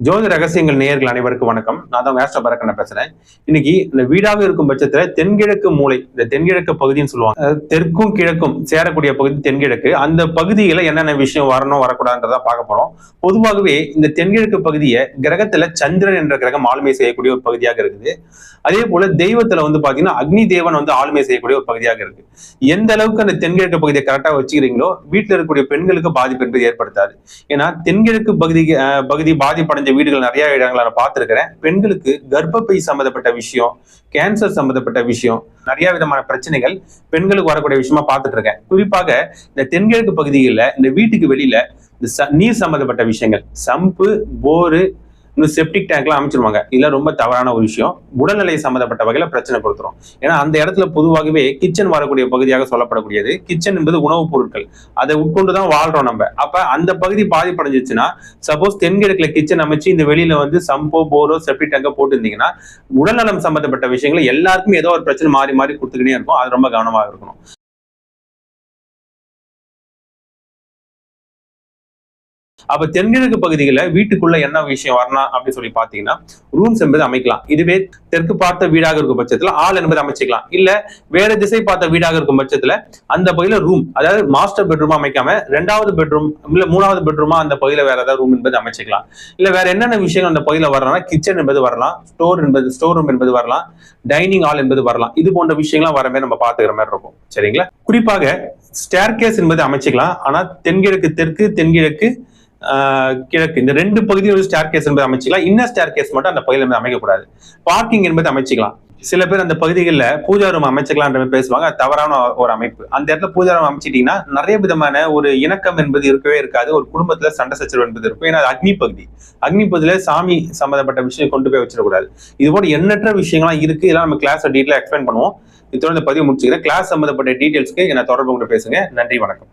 ஜோதி ரகசியங்கள் நேயர்கள் அனைவருக்கும் வணக்கம். நான் தான் வேஸ்ட பரக்கண்ண பேசுறேன். இன்னைக்கு இந்த வீடாக இருக்கும் பட்சத்துல தென்கிழக்கு மூலை இந்த தென்கிழக்கு பகுதின்னு சொல்லுவாங்க. தெற்கும் கிழக்கும் சேரக்கூடிய பகுதி தென்கிழக்கு. அந்த பகுதியில என்னென்ன விஷயம் வரணும் வரக்கூடாதுன்றதா பார்க்க போறோம். பொதுவாகவே இந்த தென்கிழக்கு பகுதியை கிரகத்துல சந்திரன் என்ற கிரகம் ஆளுமை செய்யக்கூடிய ஒரு பகுதியாக இருக்குது. அதே போல தெய்வத்துல வந்து பாத்தீங்கன்னா அக்னி தேவன் வந்து ஆளுமை செய்யக்கூடிய ஒரு பகுதியாக இருக்கு. எந்த அளவுக்கு அந்த தென்கிழக்கு பகுதியை கரெக்டா வச்சுக்கிறீங்களோ வீட்டுல இருக்கக்கூடிய பெண்களுக்கு பாதிப்பு என்பது ஏற்படுத்தாது. ஏன்னா தென்கிழக்கு பகுதி பகுதி பகுதி அடைஞ்ச வீடுகள் நிறைய இடங்களை நான் பார்த்துருக்கிறேன். பெண்களுக்கு கர்ப்பப்பை சம்மந்தப்பட்ட விஷயம் கேன்சர் சம்மந்தப்பட்ட விஷயம் நிறைய விதமான பிரச்சனைகள் பெண்களுக்கு வரக்கூடிய விஷயமா பார்த்துட்டு இருக்கேன் குறிப்பாக இந்த தென்கிழக்கு பகுதிகளில் இந்த வீட்டுக்கு வெளியில இந்த ச- நீர் சம்மந்தப்பட்ட விஷயங்கள். சம்பு போரு இந்த செப்டிக் டேங்க்லாம் அமைச்சிருவாங்க. இதெல்லாம் ரொம்ப தவறான ஒரு விஷயம். உடல்நிலை சம்பந்தப்பட்ட வகையில பிரச்சனை கொடுத்துரும். ஏன்னா அந்த இடத்துல பொதுவாகவே கிச்சன் வரக்கூடிய பகுதியாக சொல்லப்படக்கூடியது. கிச்சன் என்பது உணவுப் பொருட்கள். அதை உட்கொண்டு தான் வாழ்றோம் நம்ம. அப்ப அந்த பகுதி பாதிப்படைஞ்சிச்சுன்னா சப்போஸ் தென்கிழக்குல கிச்சன் அமைச்சு இந்த வெளியில வந்து சம்போ போரோ செப்டிக் டேங்கோ போட்டுருந்தீங்கன்னா உடல்நலம் சம்பந்தப்பட்ட விஷயங்கள் எல்லாருக்கும் ஏதோ ஒரு பிரச்சனை மாறி மாறி கொடுத்துக்கிட்டே இருக்கும். அது ரொம்ப கவனமாக இருக்கணும். அப்ப தென்கிழக்கு பகுதிகளில் வீட்டுக்குள்ள என்ன விஷயம் வரலாம் அப்படின்னு சொல்லி பாத்தீங்கன்னா ரூம்ஸ் என்பது அமைக்கலாம். இதுவே தெற்கு பார்த்த வீடாக இருக்கும் பட்சத்துல ஆள் என்பது அமைச்சிக்கலாம். இல்ல வேற திசை பார்த்த வீடாக இருக்கும் பட்சத்துல அந்த பகுதியில ரூம் அதாவது மாஸ்டர் பெட்ரூமா அமைக்காம ரெண்டாவது பெட்ரூம் இல்ல மூணாவது பெட்ரூமா அந்த பகுதியில வேற ஏதாவது ரூம் என்பது அமைச்சிக்கலாம். இல்ல வேற என்னென்ன விஷயங்கள் அந்த பகுதியில வரலாம்னா கிச்சன் என்பது வரலாம் ஸ்டோர் என்பது ஸ்டோர் ரூம் என்பது வரலாம் டைனிங் ஹால் என்பது வரலாம். இது போன்ற விஷயங்கள்லாம் வரமே நம்ம பாத்துக்கிற மாதிரி இருக்கும். சரிங்களா? குறிப்பாக ஸ்டேர்கேஸ் என்பது அமைச்சிக்கலாம். ஆனா தென்கிழக்கு தெற்கு தென்கிழக்கு கிழக்கு. இந்த ரெண்டு பகுதியும் ஸ்டேர் கேஸ் என்பது அமைச்சிக்கலாம். இன்னர் ஸ்டேர் கேஸ் மட்டும் அந்த பகுதியில் என்பது அமைக்கக்கூடாது. பார்க்கிங் என்பது அமைச்சிக்கலாம். சில பேர் அந்த பகுதிகளில் பூஜா ரூம் அமைச்சிக்கலான்ற மாதிரி பேசுவாங்க. அது தவறான ஒரு அமைப்பு. அந்த இடத்துல பூஜா ரூம் அமைச்சிட்டிங்கன்னா நிறைய விதமான ஒரு இணக்கம் என்பது இருக்கவே இருக்காது. ஒரு குடும்பத்தில் சண்டை சச்சரவு என்பது இருக்கும். ஏன்னா அது அக்னி பகுதி. அக்னி பகுதியில் சாமி சம்பந்தப்பட்ட விஷயம் கொண்டு போய் வச்சிடக்கூடாது. இது போல எண்ணற்ற விஷயங்கள்லாம் இருக்கு. இதெல்லாம் நம்ம கிளாஸ் டீட்டெயிலாக எக்ஸ்பிளைன் பண்ணுவோம். இத்தோட இந்த பதிவு முடிச்சுக்கிறேன். கிளாஸ் சம்பந்தப்பட்ட டீட்டெயில்ஸ்க்கு என்ன தொடர்பு கொண்டு பேசுங்க. நன்றி வணக்கம்.